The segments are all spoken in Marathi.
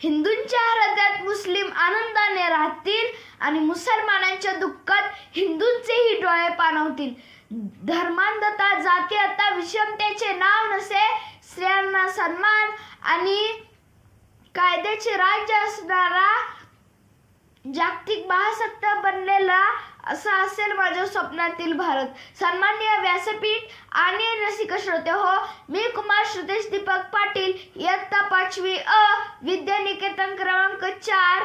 हिंदूंच्या हृदयात मुस्लिम आनंदाने राहतील आणि मुसलमानांच्या दुःखात हिंदूंचेही डोळे पाणवतील धर्मांधता जाती आता विषमतेचे नाव नसे स्त्रियांना सन्मान आणि कायद्याचे राज्य असणारा जागतिक महासत्ता बनलेला असा असेल माझ्या स्वप्नातील भारत. सन्माननीय व्यासपीठ आणि रसिक श्रोते हो मी कुमार श्रुतेश दीपक पाटील इयत्ता पाचवी अ विद्यानिकेतन क्रमांक चार.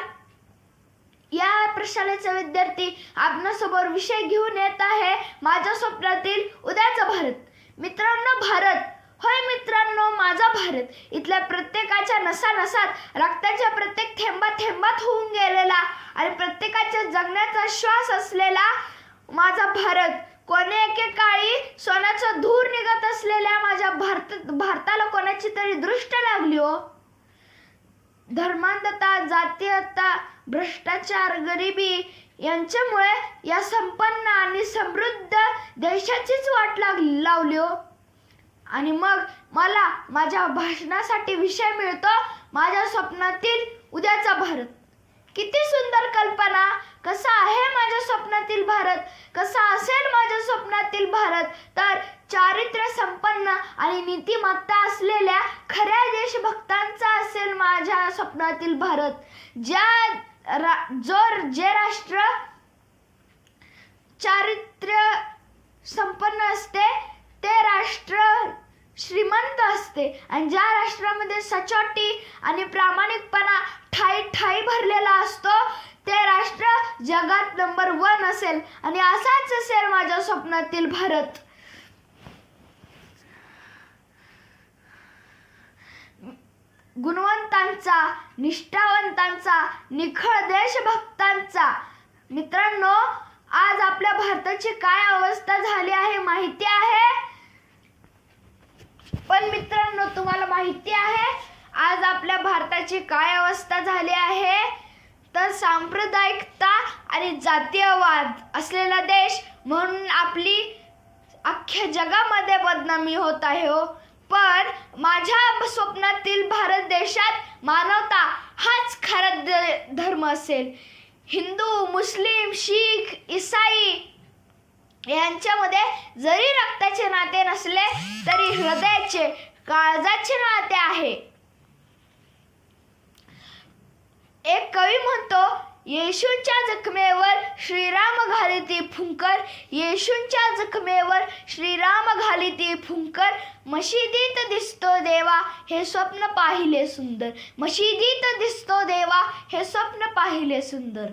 या प्रशालेचा विद्यार्थी आपणासमोर विषय घेऊन येत आहे माझ्या स्वप्नातील उद्याचा भारत. मित्रांनो भारत होय मित्रांनो माझा भारत इथल्या प्रत्येकाच्या नसा नसात रक्ताच्या प्रत्येक थेंबा थेंबात होऊन गेलेला आणि प्रत्येकाच्या जगण्याचा श्वास असलेला माझा भारत. कोणी एकेकाळी सोन्याचा धूर निघत असलेल्या माझ्या भारत भारताला कोणाची तरी दृष्ट लागली हो? धर्मांधता जातीयता भ्रष्टाचार गरिबी यांच्यामुळे या संपन्न आणि समृद्ध देशाचीच वाट लाग लावली हो? आणि मग मला माझ्या भाषणासाठी विषय मिळतो माझ्या स्वप्नातील उद्याचा भारत. किती सुंदर कल्पना. कसा आहे माझ्या स्वप्नातील भारत? कसा असेल माझ्या स्वप्नातील भारत? तर चारित्र्य संपन्न आणि नीतिमत्ता असलेल्या खऱ्या देशभक्तांचा असेल माझ्या स्वप्नातील भारत. ज्या रा जो जे राष्ट्र चारित्र्य संपन्न असते ते राष्ट्र असते. आणि ज्या राष्ट्रामध्ये सचोटी आणि प्रामाणिकपणा ठाई ठाई भरलेला असतो ते राष्ट्र जगात नंबर वन असेल. आणि असाच असेल माझ्या स्वप्नातील भारत. गुणवंतांचा निष्ठावंतांचा निखळ देशभक्तांचा. मित्रांनो आज आपल्या भारताची काय अवस्था झाली आहे माहिती आहे? पण मित्रांनो तुम्हाला माहिती आहे आज आपल्या भारताची काय अवस्था झाली आहे? तर सांप्रदायिकता आणि जातीयवाद असलेला देश म्हणून आपली अख्ख्या जगामध्ये बदनामी होत आहे हो. पण माझ्या स्वप्नातील भारत देशात मानवता हाच खरा धर्म असेल. हिंदू मुस्लिम शीख इसाई यांच्यामध्ये जरी रक्ताचे नाते नसले तरी हृदयाचे काळजाचे नाते आहे. एक कवी म्हणतो येशूंच्या जखमेवर श्रीराम घालिती फुंकर येशूंच्या जखमेवर श्रीराम घालिती फुंकर. मशिदीत दिसतो देवा हे स्वप्न पाहिले सुंदर. मशिदीत दिसतो देवा हे स्वप्न पाहिले सुंदर.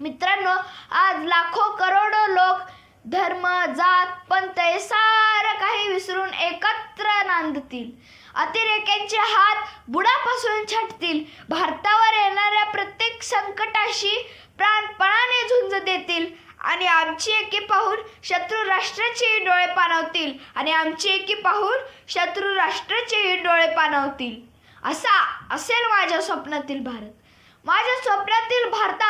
मित्रांनो आज लाखो करोडो लोक धर्म जात पंत हे सारं काही विसरून एकत्र नांदतील. अतिरेक्यांचे हात बुडापासून छाटतील. भारतावर येणाऱ्या प्रत्येक संकटाशी प्राणपणाने झुंज देतील. आणि आमची एकी पाहून शत्रू राष्ट्राचेही डोळे पाणवतील आणि आमची एकी पाहून शत्रू राष्ट्राचेही डोळे पाणवतील असा असेल माझ्या स्वप्नातील भारत. माझ्या स्वप्नातील भारता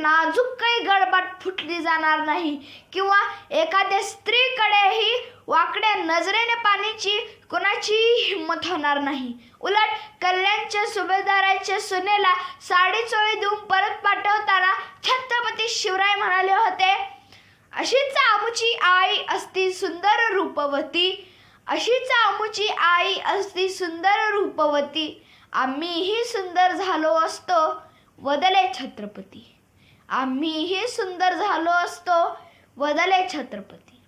नाजूक काही गडबड फुटली जाणार नाही. किंवा एखाद्या स्त्रीकडेही वाकड्या नजरेने पाण्याची कोणाचीही हिंमत होणार नाही. उलट कल्याणच्या सुभेदाराच्या सुनेला साडी चोळी देऊन परत पाठवताना छत्रपती शिवराय म्हणाले होते अशीच आमुची आई असती सुंदर रूपवती. अशीच आमुची आई असती सुंदर रूपवती. आम्हीही सुंदर झालो असतो वदले छत्रपती. आम्हीही सुंदर झालो असतो वदले छत्रपती.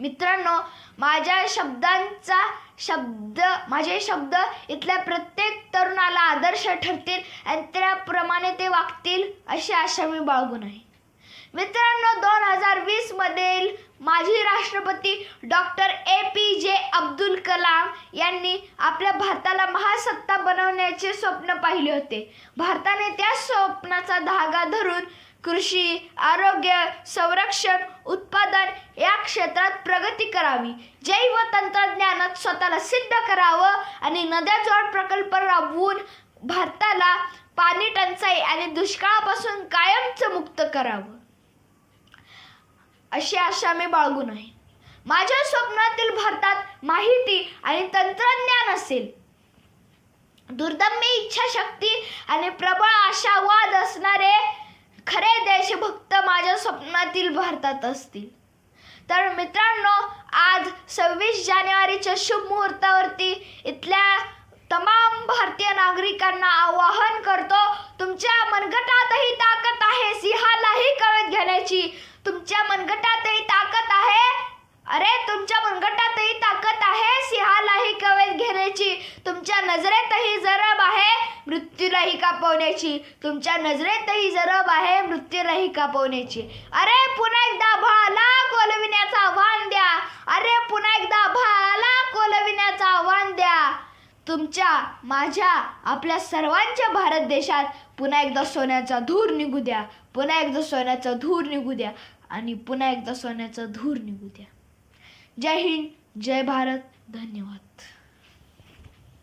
मित्रांनो माझ्या शब्दांचा शब्द माझे शब्द इथल्या प्रत्येक तरुणाला आदर्श ठरतील आणि त्याप्रमाणे ते वागतील अशी आशा मी बाळगून आहे. मित्रांनो दोन हजार वीस मधील माजी राष्ट्रपती डॉक्टर ए पी जे अब्दुल कलाम यांनी आपल्या भारताला महासत्ता बनवण्याचे स्वप्न पाहिले होते. भारताने त्या स्वप्नाचा धागा धरून कृषी आरोग्य संरक्षण उत्पादन या क्षेत्रात प्रगती करावी. जैव तंत्रज्ञानात स्वतःला सिद्ध करावं आणि नद्याजोड प्रकल्प राबवून भारताला पाणी टंचाई आणि दुष्काळापासून कायमचं मुक्त करावं. अशी आशा मी बाळगून आहे. माझ्या स्वप्नातील भारतात माहिती आणि तंत्रज्ञान असेल. दुर्दम्य इच्छाशक्ती आणि प्रबळ आशावाद असणारे खरे देशभक्त माझ्या स्वप्नातील भारतात असतील. तर मित्रांनो आज सव्वीस जानेवारीच्या शुभ मुहूर्तावरती इथल्या तमाम भारतीय नागरिकांना आवाहन करतो तुमच्या मनगटातही ताकद आहे सिंहालाही कवेत घेण्याची तुमच्या मनगटातही ताकद आहे? अरे तुमच्या मनगटातही ताकद आहे सिंहालाही कवेत घेण्याची. तुमच्या नजरेतही जरब आहे मृत्यूलाही कापवण्याची तुमच्या नजरेतही जरब आहे मृत्यूलाही कापवण्याची अरे पुन्हा एकदा भाला कोलविण्याचं आव्हान द्या. अरे पुन्हा एकदा भाला कोलविण्याचं आव्हान द्या. तुमच्या माझ्या आपल्या सर्वांच्या भारत देशात पुन्हा एकदा सोन्याचा धूर निघू द्या. पुन्हा एकदा सोन्याचा धूर निघू द्या. आणि पुन्हा एकदा सोन्याचा धूर निघू द्या. जय हिंद जय भारत धन्यवाद.